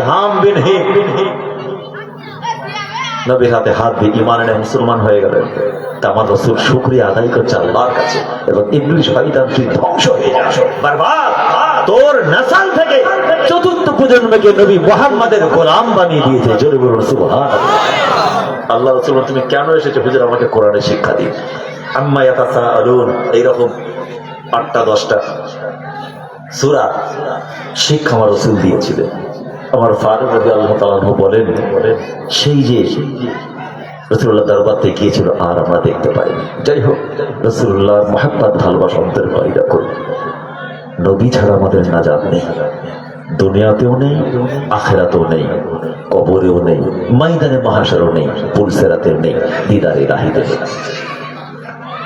হাম বিন হিম নবীর হাতে হাত দিয়ে ইমান এনে মুসলমান হয়ে গেলেন। আমার রসুল শুক্রিয়া আদায় করছে আল্লাহর কাছে। এবং ইংলিশ তুই ধ্বংস হয়ে তোর নাসাল থেকে চতুর্থ প্রজন্মকে নবী মোহাম্মদের গোলাম বানিয়ে দিয়েছে। আল্লাহ রসুল তুমি কেন এসেছ? হুজুর, আমাকে কোরআনের শিক্ষা দিন। আম্মা আলুন এইরকম আটটা, দশটা সুরা শিক্ষা আমার রসুল দিয়েছিলেন। আমার ফারুক রবি আল্লাহ তালাহ বলেন, সেই যে রসুল্লাহ দরবারতে গিয়েছিল আর আমরা দেখতে পাইনি। যাই হোক রসুল্লাহ মহাব্বাত, ভালোবাসা অন্তর পয়দা করি। নবী ছাড়া আমাদের নাজাত নেই। দুনিয়াতেও নেই, আখেরাতেও নেই, কবরেও নেই মাইদানে মহাসারও নেই পুলসেরাতেও নেই দিদারে রাহিতে নেই।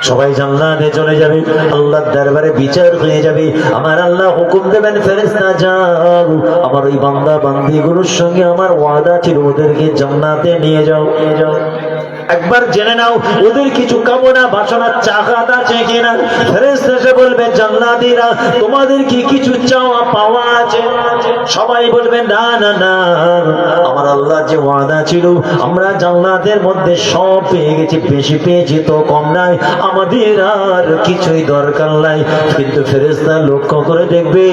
সবাই জান্নাতে চলে যাবে। আল্লাহ দরবারে বিচার হয়ে যাবে। আমার আল্লাহ হুকুম দেবেন, ফেরেশতা, যাও। আমার ওই বান্দা বান্দিগুলোর সঙ্গে আমার ওয়াদা ছিল, ওদেরকে জান্নাতে নিয়ে যাও নিয়ে যাও। একবার জেনে নাও, ওদের কিছু কামনা বাসনা চাহাত আছে কিনা? ফেরেশতা এসে বলবে, জান্নাতীরা, তোমাদের কি কিছু চাওয়া পাওয়া আছে? সবাই বলবে, না না না, আমার আল্লাহ যে ওয়াদা ছিল, আমরা জান্নাতের মধ্যে সব পেয়ে গেছি, বেশি পেয়েছি তো কম নাই, আমাদের আর কিছুই দরকার নাই। কিন্তু ফেরেশতা লক্ষ্য করে দেখবে,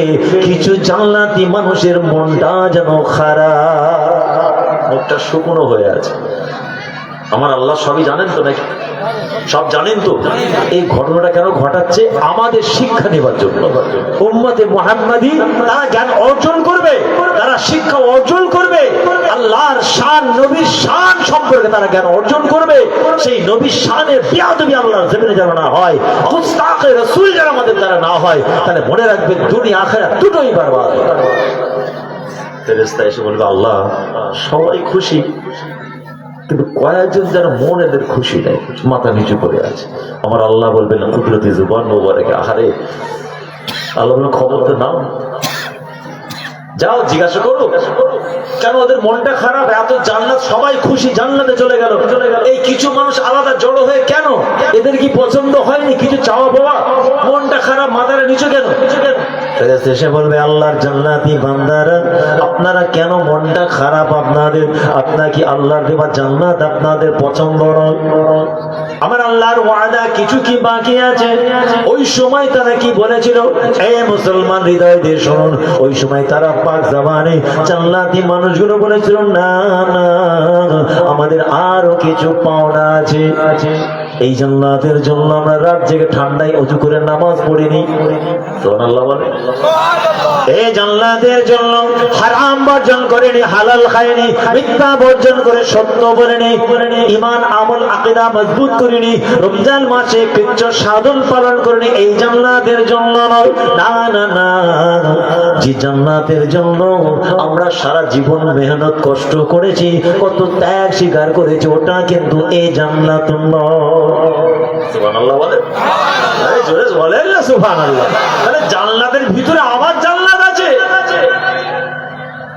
কিছু জান্নাতি মানুষের মনটা যেন খারাপ মুখটা শুকনো হয়ে আছে। আমার আল্লাহ সবই জানেন তো নাকি? সব জানেন তো? এই ঘটনাটা কেন ঘটাচ্ছে? আমাদের শিক্ষা নেবার জন্য। উম্মতে মোহাম্মদী, তারা জ্ঞান অর্জন করবে। তারা শিক্ষা অর্জন করবে। আল্লাহর শান, নবীর শান সম্পর্কে তারা জ্ঞান অর্জন করবে। সেই নবীর শানের বিয়াদবি আল্লাহর জমিনে যেন না হয় রসুল যেন আমাদের দ্বারা না হয়, তাহলে মনে রাখবে দুনিয়া আখেরা দুটোই বারবার। এসে বলবে, আল্লাহ, সবাই খুশি। কিন্তু কয়েকজন যেন মন এদের খুশি নেই, মাথা নিচু করে আছে। আমার আল্লাহ বলবেন, কুদরতি জুবান মোবারকে, আহারে, আল্লাহ বলবেন খবর তো নাও। যাও, জিজ্ঞাসা করো। কেন ওদের মনটা খারাপ? এত জান্নাত, সবাই খুশি, জান্নাতে চলে গেল। চলে এই কিছু মানুষ আলাদা জড়ো হয়ে কেন? এদের কি পছন্দ হয়নি? কিছু চাওয়া পাওয়া? মনটা খারাপ, মাথাটা নিচু কেন নিচু কেন? ফেরেশতা বলবে, আল্লাহর জান্নাতি বান্দারা, আপনারা কেন মনটা খারাপ আপনাদের? আপনার কি আল্লাহর দেওয়া জান্নাত আপনাদের পছন্দ আমার আল্লাহর ওয়াদা কিছু কি বাকি আছে? ওই সময় তারা কি বলেছিল? এ মুসলমান, হৃদয় দিয়ে শুনুন। ওই সময় তারা পাক জামানে জান্নাতি মানুষগুলো বলেছিল, না না, আমাদের আরও কিছু পাওনা আছে আছে। এই জান্নাতের জন্য আমরা রাত জেগে ঠান্ডায় অজু করে নামাজ পড়িনি। এই জান্নাতের জন্য হারাম বর্জন করেনি, হালাল খায়নি মিথ্যা বর্জন করে সত্য বলেনি ইমান আমল, আকিদা মজবুত করিনি, রমজান মাসে কৃচ্ছ সাধন পালন করেনি। এই জান্নাতের জন্য নয়। না না না। যে জান্নাতের জন্য আমরা সারা জীবন মেহনত, কষ্ট করেছি, কত ত্যাগ স্বীকার করেছি, ওটা কিন্তু এই জান্নাত নয়। সুবহানাল্লাহ বলেন জোরে বলেন না তাহলে ভিতরে আবার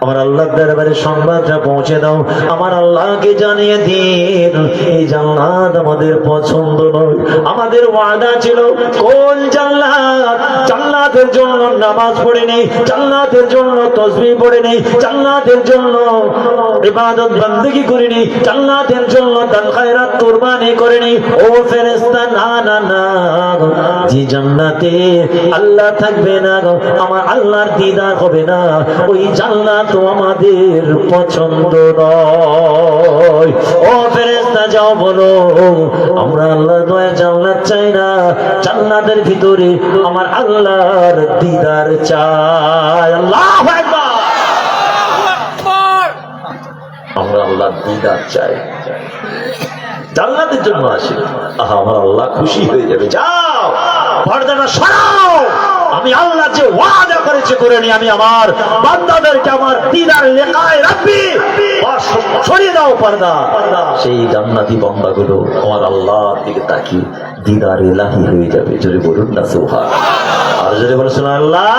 আমার আল্লাহ দরবারে সংবাদটা পৌঁছে দাও। আমার আল্লাহকে জানিয়ে দিন। এই জান্নাত আমাদের পছন্দ নয়। আমাদের ওয়াদা ছিল, কোন জান্নাত? জান্নাতের জন্য নামাজ পড়ে নেই, জান্নাতের জন্য তসবিহ পড়ে নেই, জান্নাতের জন্য ইবাদত বন্দেগী করে নেই, জান্নাতের জন্য দান খায়রাত কুরবানি করে নেই। ও ফেরেশতা, না না না যে জান্নাতে আল্লাহ থাকবে না আমার আল্লাহর দিদার হবে না। ওই জান্নাত তো আমাদের পছন্দ নয়। ও ফেরেশতা, যাও বলো, আমরা আল্লাহ দয়া জান্নাত চাই না। জান্নাতের ভিতরে আমার আল্লাহর দিদার চাই। আল্লাহু আমরা আল্লাহর দিদার চাই। জান্নাতের জন্য আসি। আমার আল্লাহ খুশি হয়ে যাবে। যাও, পর্দাটা সরাও। আমি আল্লাহ যে ওয়াদা করেছে করে নি আমি আমার বান্দাদেরকে আমার দিদার লেখায় রাখবি। সরিয়ে দাও পর্দা। সেই জান্নাতি বান্দাগুলো আমার আল্লাহ দিকে তাকিয়ে দিদার এলাহি হয়ে যাবে। যদি বলুন না সোহা আর যদি বলেছেন আল্লাহ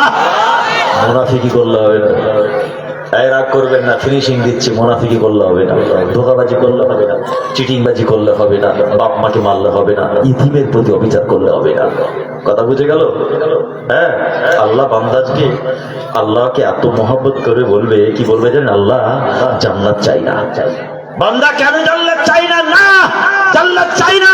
মুনাফিকি করলে হবে এই রাগ করবেন না ফিনিশিং দিচ্ছি, মোনাফিকি করলে হবে না, ধোকাবাজি করলে হবে না, চিটিংবাজি করলে হবে না, বাপ মাকে মারলে হবে না, ইতিমের প্রতি অবিচার করলে হবে না। কথা বুঝে গেল? হ্যাঁ? আল্লাহ বান্দাজকে, আল্লাহকে এত মহব্বত করে বলবে, কি বলবে জানেন আল্লাহ? জান্নাত চাই না। বান্দা কেন জান্নাত চাই না? না! জান্নাত চাই না!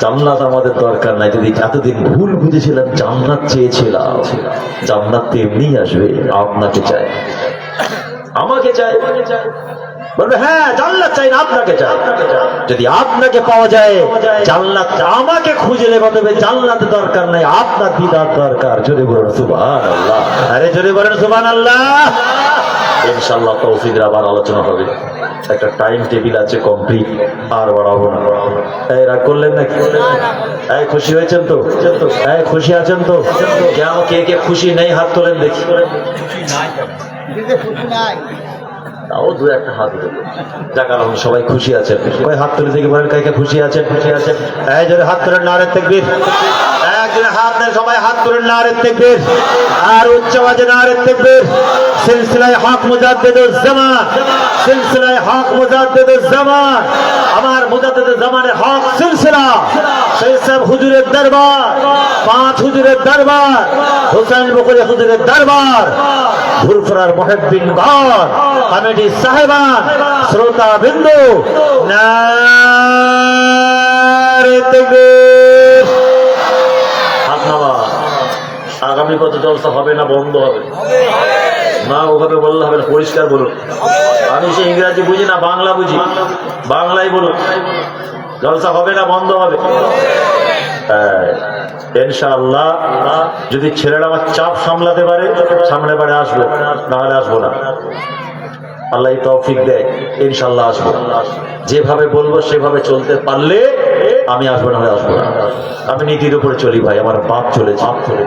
জান্নাত আমাদের দরকার নাই। যদি এতদিন ভুল বুঝেছিলাম, জান্নাত চেয়েছিলাম। জান্নাত তো এমনি আসবে, আপনাকে চাই। আমাকে চাই। বলবে হ্যাঁ জান্নাত চাই না, আপনাকে চাই। যদি আপনাকে পাওয়া যায়, জান্নাত আমাকে খুঁজে খুঁজলে বলবে জান্নাত দরকার নাই, আপনার দিদার দরকার। জোরে বলুন সুবহান আল্লাহ আরে জোরে বলেন সুবহান আল্লাহ ইনশাল্লাহ তৌফিকের আবার আলোচনা হবে। একটা টাইম টেবিল আছে কমপ্লিট আর বাড়াবো না এই রাগ করলেন নাকি? এই খুশি হয়েছেন তো? এই খুশি আছেন তো? কেন কে কে খুশি নেই হাত তোলেন দেখি। তাও দু একটা হাত উঠে যাক, আলহামদুলিল্লাহ, সবাই খুশি আছেন কই হাত তুলে দেখি বলেন কাইকে খুশি আছেন খুশি আছেন এই যদি হাত তুলেন নারে তেকবীর। একদিন হাত নেই সবাই, হাত তুলেন নারে তেকবীর। আর উচ্চ আওয়াজে নারে তেকবীর। সিলসিলায় হক মুজাদ্দিদুজ জামান সিলসিলায় হক মুজাদ্দিদুজ জামান আমার মুজাদ্দিদুজ জামানের হক সিলসিলা। সেই সব হুজুরের দরবার, পাঁচ হুজুরের দরবার, হোসেন বকুরি হুজুরের দরবার ফুরফুরার মহেদ্দিন ঘর, কমিটি সাহেবান শ্রোতা বিন্দু। আগামী কত জলসা হবে না, বন্ধ হবে। না ওভাবে বললে হবে না, পরিষ্কার বলুন। আমি সে ইংরাজি বুঝি না, বাংলা বুঝি। বাংলায় বলুন। জলসা হবে না বন্ধ হবে? হ্যাঁ, ইনশাআল্লাহ যদি ছেলেরা আমার চাপ সামলাতে পারে সামনে পারে আসব নাহলে আসব না। আল্লাহ তৌফিক দেয় ইনশাল্লাহ আসব। যেভাবে বলব সেভাবে চলতে পারলে আমি আসব না হলে আসব না। আমি নীতির উপরে চলি ভাই আমার বাপ চলে বাপ চলে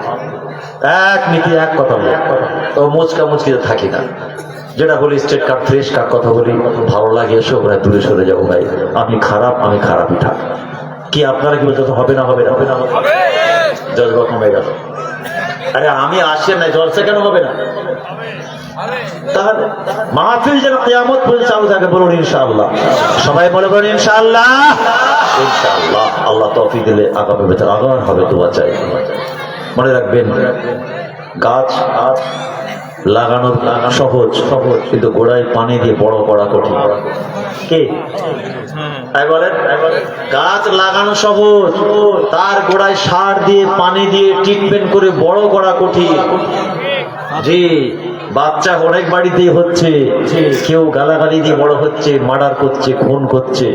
এক নীতি এক কথা বলি। তো মুচকা মুচকিতে থাকি না। যেটা বলি স্টেট কার্ড ফ্রেশ কার্ড কথা বলি ভালো লাগে এসো ওখানে দূরে সরে যাব ভাই। আমি খারাপ আমি খারাপই থাক। কি আপনারা কি বলতে হবে? না হবে না হবে না? জজবা কমে গেল। আরে আমি আসে না জলসা কেন হবে না? তাহলে মাহফিল যেন কিয়ামত পর্যন্ত চালু থাকে বলুন ইনশাআল্লাহ। সবাই বলে বলুন ইনশাআল্লাহ। ইনশাআল্লাহ আল্লাহ তৌফিক দিলে আগামী বেতন আগার হবে দোয়া চাই। মনে রাখবেন গাছ গাছ লাগানোর লাগা সহজ সহজ, কিন্তু গোড়ায় পানি দিয়ে বড় করা কঠিন। কে? তাই বলেন? গাছ লাগানো সহজ, তার গোড়ায় সার দিয়ে পানি দিয়ে ট্রিটমেন্ট করে বড় করা কঠিন। জি, বাচ্চা অনেক বাড়িতেই হচ্ছে, কেউ গালাগালি দিয়ে বড় হচ্ছে, মার্ডার করছে, খুন করছে,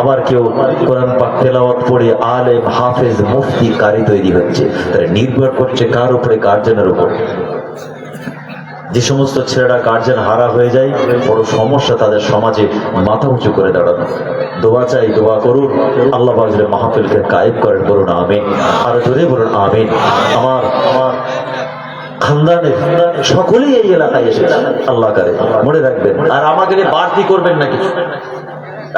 আবার কেউ কোরআন পাক তেলাওয়াত পড়ে আলেম, হাফেজ, মুফতি, কারি তৈরি হচ্ছে। তাহলে নির্ভর করছে কার উপরে গার্জেনের উপর। যে সমস্ত ছেলেরা গার্জেন হারা হয়ে যায়, বড় সমস্যা তাদের সমাজে মাথা উঁচু করে দাঁড়ানো। দোয়া চাই, দোয়া করুন। আল্লাহ বাজরে মাহফিলকে কায়েব করেন, বলুন আমিন। আর জোরে বলুন আমিন। আমার আমার সকলেই এই এলাকায় এসেছে। আল্লাহ কারে, মনে রাখবেন। আর আমাকে বাড়তি করবেন না কিছু।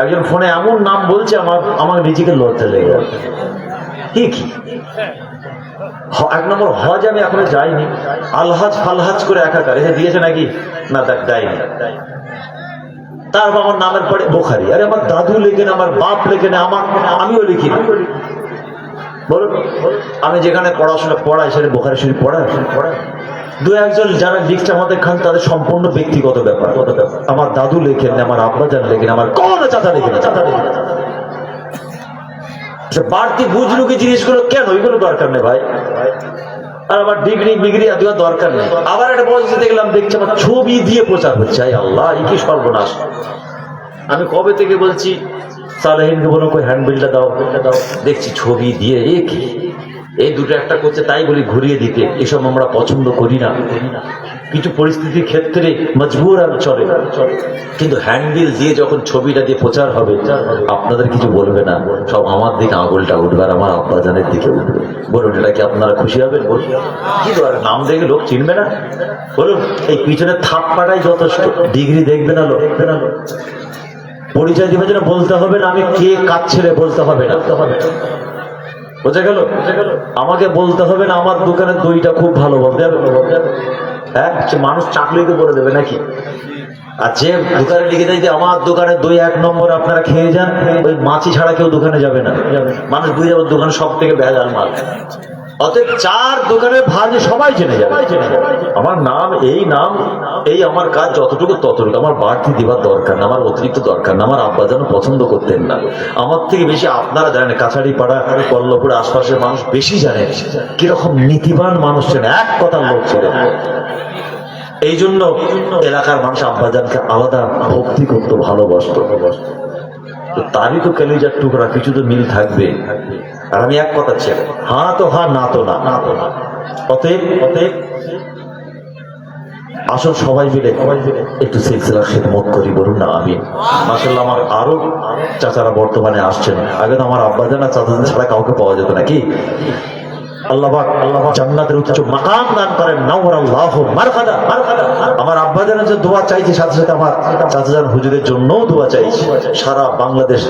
একজন ফোনে এমন নাম বলছে, আমার আমার নিজেকে লজ্জা লেগে গেল। কি কি? এক নম্বর, হজ আমি এখনও যাইনি। আলহাজ ফালহাজ করে একাকার এসে দিয়েছে নাকি? না, দেখ, দেয়নি। তারপর আমার নামের পরে বোখারি। আরে, আমার দাদু লেখেন, আমার বাপ লেখেন, আমার আমিও লিখি বলুন, আমি যেখানে পড়াশোনা পড়াই সেটা বোখারি শরীফ পড়ায় পড়ায় দু একজন যারা লিখছে আমাদের খান তাদের সম্পূর্ণ ব্যক্তিগত ব্যাপার। আমার দাদু লেখেন, আমার আব্বা জান লেখেন, আমার কোন চাচা লেখেন চাচা লেখেন বাড়তি বুঝলুকি জিনিসগুলো কেন? ওইগুলো দরকার নেই ভাই। আর আমার ডিগ্রি বিগ্রি দেওয়ার দরকার নেই। আবার একটা বয়স দেখলাম, দেখছি আমার ছবি দিয়ে প্রচার হচ্ছে। আয় আল্লাহ, এই কি সর্বনাশ। আমি কবে থেকে বলছি সালেহিনকে বলো কই হ্যান্ডবিলটা দাও দাও। দেখছি ছবি দিয়ে, এ কি? এই দুটো একটা করছে তাই বলি ঘুরিয়ে দিতে। এসব আমরা পছন্দ করি না। কিছু পরিস্থিতির ক্ষেত্রে মজবুর আর চলে। কিন্তু হ্যান্ডবিল দিয়ে যখন ছবিটা দিয়ে প্রচার হবে, আপনাদের কিছু বলবে না। সব আমার দিকে আঙুলটা উঠবে আর আমার আব্বাজানের দিকে উঠবে। বলুন, এটা কি আপনারা খুশি হবেন? বলুন। কি নাম দেখে লোক চিনবে না? বলুন, এই পিছনে থাপ পাটাই যথেষ্ট। ডিগ্রি দেখবে না লোক? না পরিচয় দিবে যেন বলতে হবে না, আমি কে কাজ ছেড়ে বলতে হবে না বলতে হবে না। বোঝা গেল? আমাকে বলতে হবে না আমার দোকানের দইটা খুব ভালো হবে। হ্যাঁ? মানুষ চাকরিকে বলে করে দেবে নাকি? আর যে দোকানে লিখে দেয় যে আমার দোকানে দুই এক নম্বর আপনারা খেয়ে যান ওই মাছি ছাড়া কেউ দোকানে যাবে না। মানুষ বুঝে যাবে দোকান সব থেকে ভেজাল মাল। অতএব চার দোকানের ভাজ সবাই জেনে যাবে। আমার নাম এই নাম এই আমার কাজ যতটুকু ততটুকু। আমার বাড়তি দেওয়ার দরকার না আমার অতিরিক্ত দরকার না আমার আব্বা যেন পছন্দ করতেন না। আমার থেকে বেশি আপনারা জানেন কাছাড়ি পাড়া পল্লপুর আশপাশের মানুষ বেশি জানে কীরকম নীতিবান মানুষ ছিলেন এক কথার লোক ছিলেন এই জন্য এলাকার মানুষ আব্বাজানকে আলাদা ভক্তি করতো ভালোবাসতো। তো তারই তো কলিজার টুকরা কিছু তো মিল থাকবে। আর আমি এক কথা ছেলে হা তো হা, না তো না। না তো না অতএব অতএব আসল সবাই মিলে একটু সিলসিলা খেদমত করি, বলুন না আমি মাসাল্লাহ আমার আরও চাচারা বর্তমানে আসছেন। আগে তো আমার আব্বা জানা চাচাদের ছাড়া কাউকে পাওয়া যেত নাকি আল্লাহ মাকাম দান করেন। আমার যে সাথে সাথে আমার জন্যও দোয়া সারা বাংলাদেশ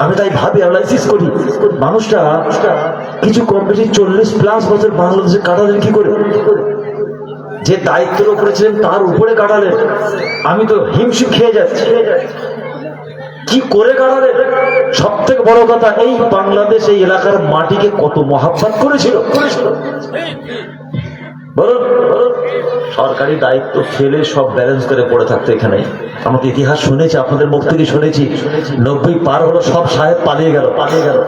আমি তাই ভাবি করি। মানুষটা কিছু প্লাস বছর বাংলাদেশে কাটালেন কি করে? যে দায়িত্বের উপরে ছিলেন, তার উপরে কাটালেন। আমি তো হিমশিম খেয়ে যাচ্ছি। কি করে কাটালেন সব থেকে বড় কথা, এই বাংলাদেশ, এই এলাকার মাটিকে কত মহাব্বাত করেছিল? বলুন। সরকারি দায়িত্ব ফেলে সব ব্যালেন্স করে পড়ে থাকতো এখানে। আমাকে ইতিহাস শুনেছি, আপনাদের মুখ থেকে শুনেছি। নব্বই পার হলো, সব সাহেব পালিয়ে গেল। পালিয়ে গেল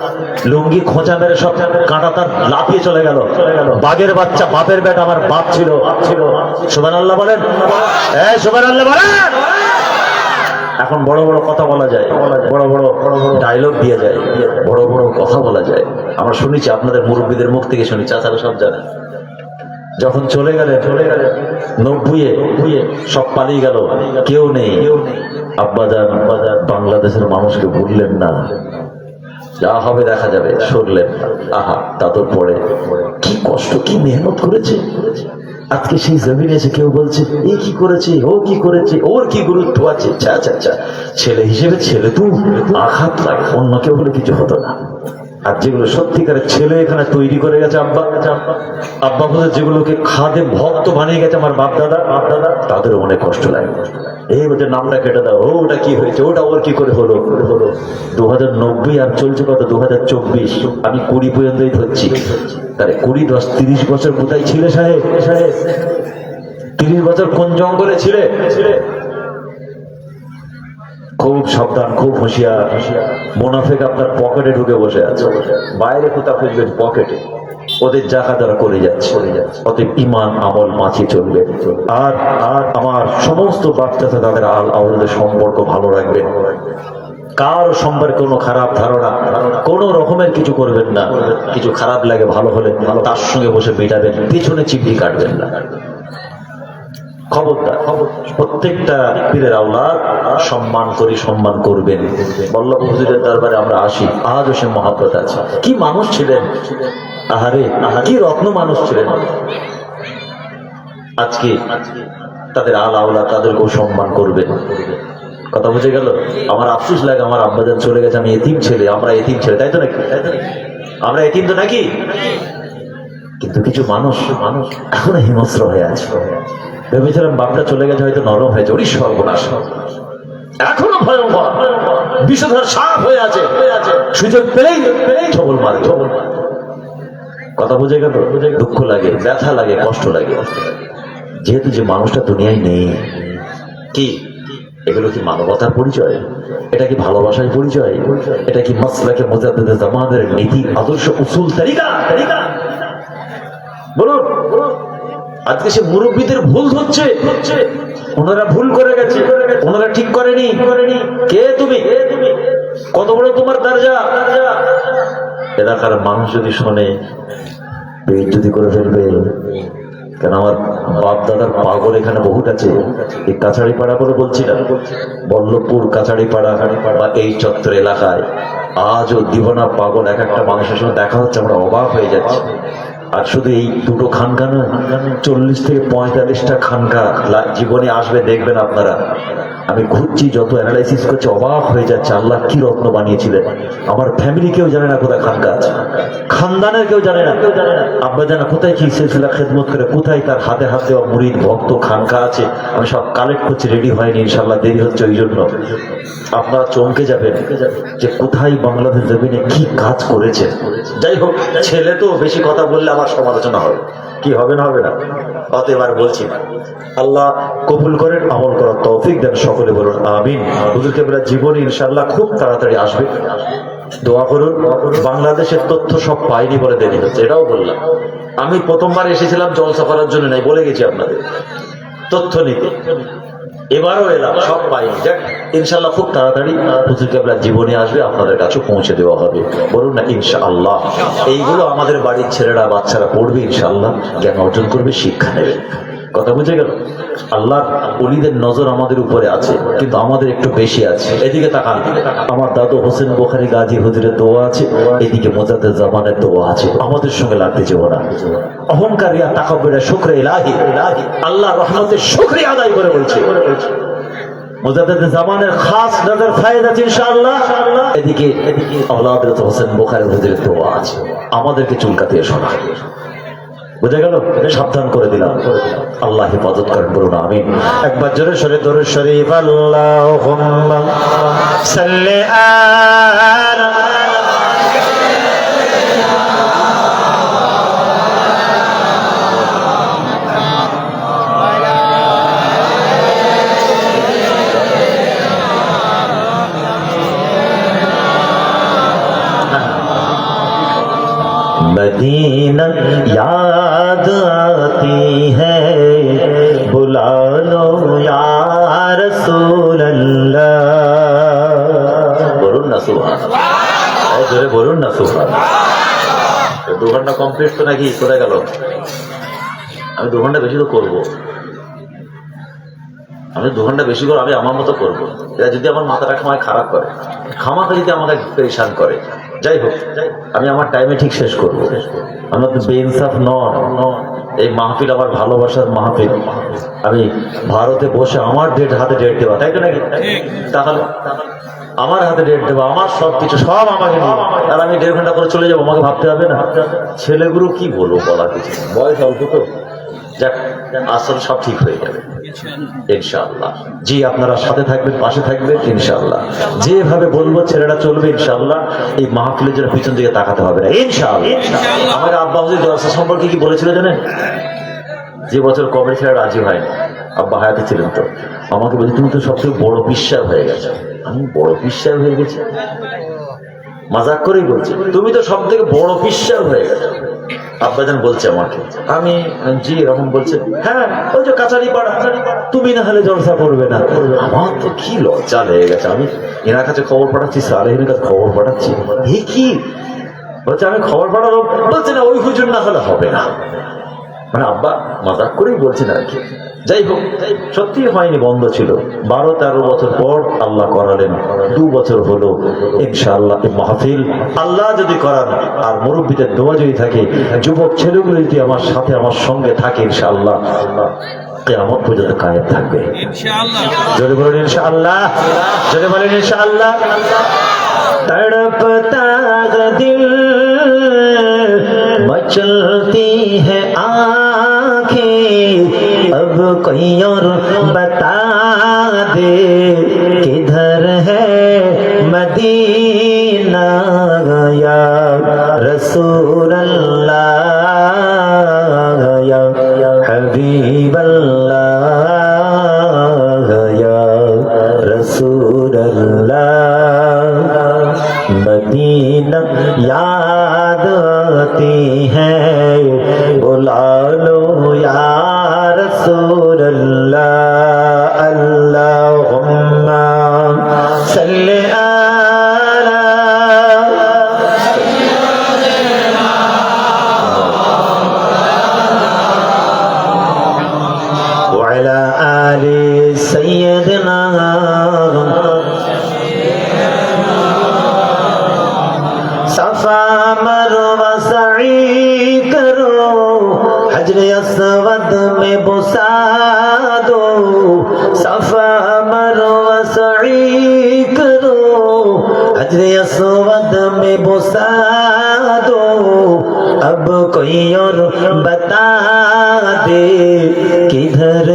লুঙ্গি খোঁচা মেরে সব কাঁটা তার লাফিয়ে চলে গেল। বাঘের বাচ্চা, বাপের বেটা আমার বাপ ছিল। ছিল সুবান আল্লাহ বলেন। হ্যাঁ আল্লাহ বলেন। এখন বড় বড় কথা বলা যায়, বড় বড় বড় বড় ডায়লগ দিয়ে যায়, বড় বড় কথা বলা যায়। আমরা শুনেছি, আপনাদের মুরব্বীদের মুখ থেকে শুনি চাচারা সব জানেন যখন চলে গেলে চলে গেলে নব্বইয়ে সব পালিয়ে গেল, কেউ নেই। আব্বাজান আব্বাজান বাংলাদেশের মানুষকে ভুললেন না। যা হবে দেখা যাবে, সরলেন। আহা, তা তো পরে। কি কষ্ট, কি মেহনত করেছে? আজকে সেই জমিনে এসে কেউ বলছে, এ কি করেছে? ও কি করেছে? ওর কি গুরুত্ব আছে? আচ্ছা আচ্ছা আচ্ছা। ছেলে হিসেবে ছেলে তো, আঘাত লাগে। অন্য কেউ বলে কিছু হতো না। আর যেগুলো সত্যিকারের ছেলে এখানে তৈরি করে গেছে, আব্বা আব্বা যেগুলোকে খাদে ভক্ত বানিয়ে গেছে আমার বাপ দাদা বাপ দাদা তাদেরও অনেক কষ্ট লাগে। এই বলছে নামটা কেটে দাও। ওটা কি হয়েছে? ওটা ওর কি করে হলো? হলো দু হাজার নব্বই আর চলছে কত? দু হাজার চব্বিশ। আমি কুড়ি পর্যন্তই ধরছি। তাহলে কুড়ি দশ তিরিশ বছর কোথায় ছিলে সাহেব? সাহেব তিরিশ বছর কোন জঙ্গলে ছিলে ছিলে? খুব সাবধান, খুব হুঁশিয়ার। মোনাফেক আপনার পকেটে ঢুকে বসে আছে। বাইরে কোথাও খুঁজবেন, পকেটে। ওদের জায়গা দ্বারা করে যাচ্ছে। অতএব ইমান আমল মাছি চলবে। আর আর আমার সমস্ত বাচ্চাতে তাদের আল আওলাদের সম্পর্ক ভালো রাখবেন। কার সম্পর্কে কোনো খারাপ ধারণা, কোন রকমের কিছু করবেন না। কিছু খারাপ লাগে, ভালো হলে তার সঙ্গে বসে মেটাবেন, পিছনে চিপড়ি কাটবেন না। খবরদার, প্রত্যেকটা পীরের আওলাদ সম্মান করি, সম্মান করবেন। বল্লভ হুজুরের দরবারে আমরা আসি। আজও সে মহাব্বত আছে। কি মানুষ ছিলেন? আহারে, কি রত্ন মানুষ ছিলেন? আজকে তাদের আল আওলা তাদেরকেও সম্মান করবেন কথা বুঝে গেল? আমার আফসোস লাগে, আমার আব্বাজান চলে গেছে, আমি এতিম ছেলে, আমরা এতিম ছেলে, তাই তো নাকি? আমরা এতিম তো নাকি? কিন্তু কিছু মানুষ মানুষ এখনও হিংস্র হয়ে আছে। ভেবেছিলাম বাপটা চলে গেছে, হয়তো নরম হয়েছে, ওরই সর্বনাশ। এখনও ভয়ঙ্কর, বিষধর সাপ হয়ে আছে। সুযোগ পেলেই পেলেই ছবল মারে ছবল মারে কথা বুঝে গেল? দুঃখ লাগে, ব্যথা লাগে, কষ্ট লাগে। যেহেতু যে মানুষটা দুনিয়ায় নেই, কি? এগুলো কি মানবতার পরিচয়? এটা কি ভালোবাসার পরিচয়? এটা কি মাসলাকে মোজাদ্দেদ জামানের নীতি, আদর্শ, উসুল তালিকা তালিকা বলুন। আজকে সে মুরব্বীদের ভুল হচ্ছে ওনারা ভুল করে গেছে। ওনারা ঠিক করেনি। কে তুমি? কত বড় তোমার দরজা? এলাকার মানুষ যদি শোনে যদি করে ফেলবে। কেন আমার বাপ দাদার পাগল এখানে বহুত আছে। এই কাছাড়ি পাড়া করে বলছি না। বল্লভপুর কাছাড়ি পাড়া বা এই চত্বর এলাকায় আজও দিবনা পাগল এক একটা মানুষের সঙ্গে দেখা হচ্ছে, আমরা অবাক হয়ে যাচ্ছি। আর শুধু এই দুটো খানকা নয়, চল্লিশ থেকে পঁয়তাল্লিশটা খানকা জীবনে আসবে, দেখবেন আপনারা। আমি ঘুরছি, যত অ্যানালাইসিস করছি, অবাক হয়ে যাচ্ছে, আল্লাহ কি রত্ন বানিয়েছিলেন। আমার ফ্যামিলি কেউ জানে না কোথায় খানকা আছে খানদানের কেউ জানে না। আব্বা জানা, কোথায় কি সিলসিলা খেদমত করে, কোথায় তার হাতে হাত মুরিদ ভক্ত খানকা আছে? আমি সব কালেক্ট করছি রেডি হয়নি ইনশাল্লাহ দেরি হচ্ছে ওই জন্য। আপনারা চমকে যাবেন যে কোথায় বাংলাদেশ জমিনে কি কাজ করেছে। যাই হোক, ছেলে তো বেশি কথা বললে আমার সমালোচনা হবে। কি হবে না হবে না? অতএব আর বলছি আল্লাহ কবুল করেন, আমল করার তৌফিক দেন, সকলে বলুন, আমিন। হুজুর কেবলা জীবনে ইনশাল্লাহ খুব তাড়াতাড়ি আসবে। দোয়া করুন, বাংলাদেশের তথ্য সব পাইনি বলে দেরি হচ্ছে, এটাও বললাম। আমি প্রথমবার এসেছিলাম জলসা করার জন্য, নাই বলে গেছি আপনাদের। তথ্য নিতে। এবারও এলাম, সব পাইনি যাক ইনশাল্লাহ খুব তাড়াতাড়ি হুজুর আপনার জীবনে আসবে, আপনাদের কাছে পৌঁছে দেওয়া হবে। বলুন না, ইনশাআল্লাহ। এইগুলো আমাদের বাড়ির ছেলেরা, বাচ্চারা পড়বে ইনশাআল্লাহ। জ্ঞান অর্জন করবে, শিক্ষা নেবে। কথা বুঝে গেল? আল্লাহর অলিদের নজর আমাদের উপরে আছে, কিন্তু আমাদের একটু বেশি আছে। এদিকে তাকান। আমার দাদু হোসেন বোখারি গাজী হুজুরের দোয়া আছে, এদিকে মোজাদের জামানের দোয়া আছে। আমাদের সঙ্গে লাগতে যাব না। অহংকারিয়া তাকাবেরা শুক্রে ইলাহি। ইলাহি আল্লাহ রহমতের শুক্রিয়া আদায় করে বলছে। জামানের এদিকে হোসেন দোয়া আছে। আমাদেরকে চুলকাতে এসো না। বুঝে গেল? সাবধান করে দিলাম। আল্লাহ হেফাজত করেন, বলুন আমি একবার জোরে সরে ধরে শরীফ আল্লাহ আলা मदीना याद आती है बुला लो या रसूल अल्लाह বলুন না সুবহান এই জোরে বলুন না সুবহান দু ঘন্টা কমপ্লিট তো নাকি করে গেল আমি দু ঘন্টা বেশি তো করবো আমি দু ঘন্টা বেশি করে আমি আমার মতো করবো এরা যদি আমার মাথাটা খামায় খারাপ করে খামাকে যদি আমাকে পরেশান করে যাই হোক আমি আমার টাইমে ঠিক শেষ করব। আমরা তো বেইনসাফ নন। এই মাহফিল আমার ভালোবাসার মাহফিল। আমি ভারতে বসে আমার ডেট হাতে ডেট দেওয়া তাই তো নাকি? তাহলে আমার হাতে ডেট দেবো আমার সব কিছু সব আমাকে আর আমি দেড় ঘণ্টা করে চলে যাব আমাকে ভাবতে হবে না। ছেলেগুলো কি বলব বলা কিছু বয়স অল্প তো। যাক আসলে সব ঠিক হয়ে যাবে। ইনশাআল্লাহ। জি আপনারা সাথে থাকবেন পাশে থাকবেন ইনশাআল্লাহ। যেভাবে বলব ছেলেরা চলবে ইনশাআল্লাহ। এই মাহফিলের জন্য পিছন দিকে তাকাতে হবে না ইনশাআল্লাহ। আমাকে আব্বা হুজুর জলসা সম্পর্কে কি বলেছিল জানেন? যে বছর কবে ছেলে রাজি হয়নি আব্বা হায়াতে ছিলেন তো। আমাকে বলছে তুমি তো সবথেকে বড় বিশ্বাস হয়ে গেছো। আমি বড় বিশ্বাস হয়ে গেছি? মাজাক করেই বলছি তুমি তো সব থেকে বড় বিশ্বাস হয়ে গেছো। আব্বাজান বলছে আমাকে, আমি, জি, এরকম বলছে হ্যাঁ ওই যে কাছারি পাড়া তুমি না হলে জলসা করবে না। আমার তো কি লজ্জা লেগে গেছে, আমি এনার কাছে খবর পাঠাচ্ছি সালেহিনের কাছে খবর পাঠাচ্ছি। কি? বলছে, আমি খবর পাঠাবো। বলছে, না, ওই হুজুর না হলে হবে না। মানে আব্বা মজাক করেই বলছেন আর কি। যাই হোক সত্যি হয়নি বন্ধ ছিল। বারো তেরো বছর পর আল্লাহ করালেন দু বছর হলো। ইনশাআল্লাহ মাহফিল আল্লাহ যদি করান আর মুরব্বীদের দোয়া যদি থাকে যুবক ছেলেগুলো যদি আমার সাথে আমার সঙ্গে থাকে ইনশাআল্লাহ আল্লাহ পর্যন্ত কায়েম থাকবে। জোরে বলেন ইনশাআল্লাহ। জোরে বলেন ইনশাআল্লাহ। তড়পতা দিল মচলতি হ্যাঁ 我一样。किधर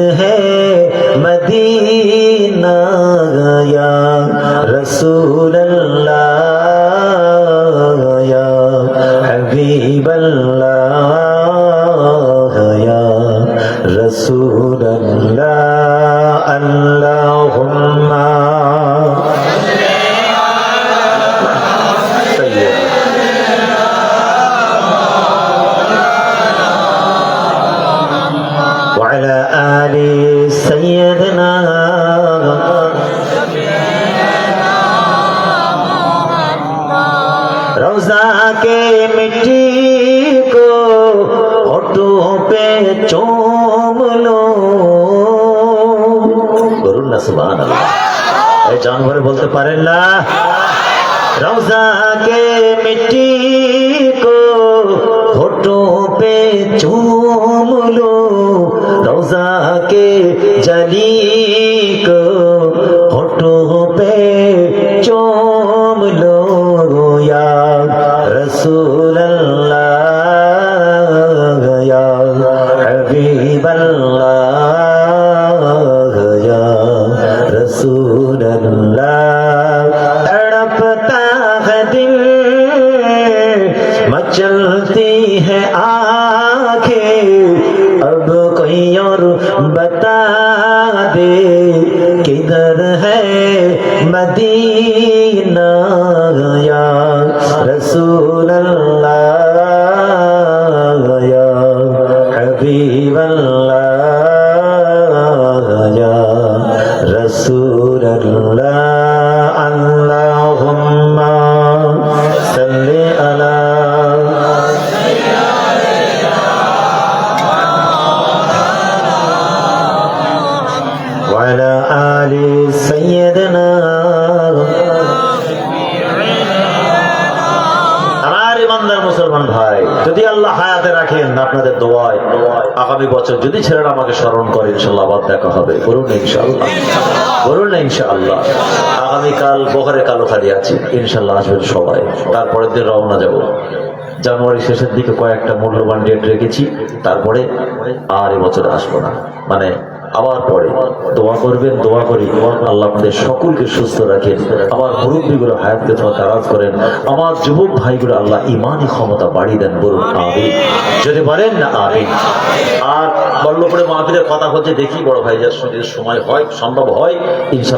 চমলো। করুন না সুবান এই জানভরে বলতে পারেন না রওজাকে মিটি কো ফটো পে চুমলো রওজাকে জালি কো ফটো পে চুমলো। রসুল चलती है आ মুসলমান ভাই, যদি আল্লাহ হায়াতে রাখেন আপনাদের দোয়ায়, আগামী বছর যদি ছেলেরা আমাকে স্মরণ করে, ইনশাল্লাহ আবার দেখা হবে। বলুন না ইনশাল্লাহ বলুন না ইনশাআল্লাহ। আগামীকাল বহরে কালো খালি আছি ইনশাল্লাহ আসবেন সবাই। তারপরের দিন রওনা যাব জানুয়ারি শেষের দিকে কয়েকটা মূল্যবান ডেট রেখেছি, তারপরে আর এবছর আসব না। মানে আবার পরে দোয়া করবেন, দোয়া করি। আল্লাহ আপনাদের সকলকে সুস্থ রাখেন। আমার মুরব্বীগুলো হায়াতকে তোমার তারাজ করেন আমার যুবক ভাইগুলো আল্লাহ ইমানই ক্ষমতা বাড়িয়ে দেন বলুন আমি যদি বলেন না আমি আর বল্লভপুরে মাহবিলের কথা হচ্ছে দেখি, বড় ভাইজার সঙ্গে সময় হয়, সম্ভব হয়, ইনশাল্লাহ।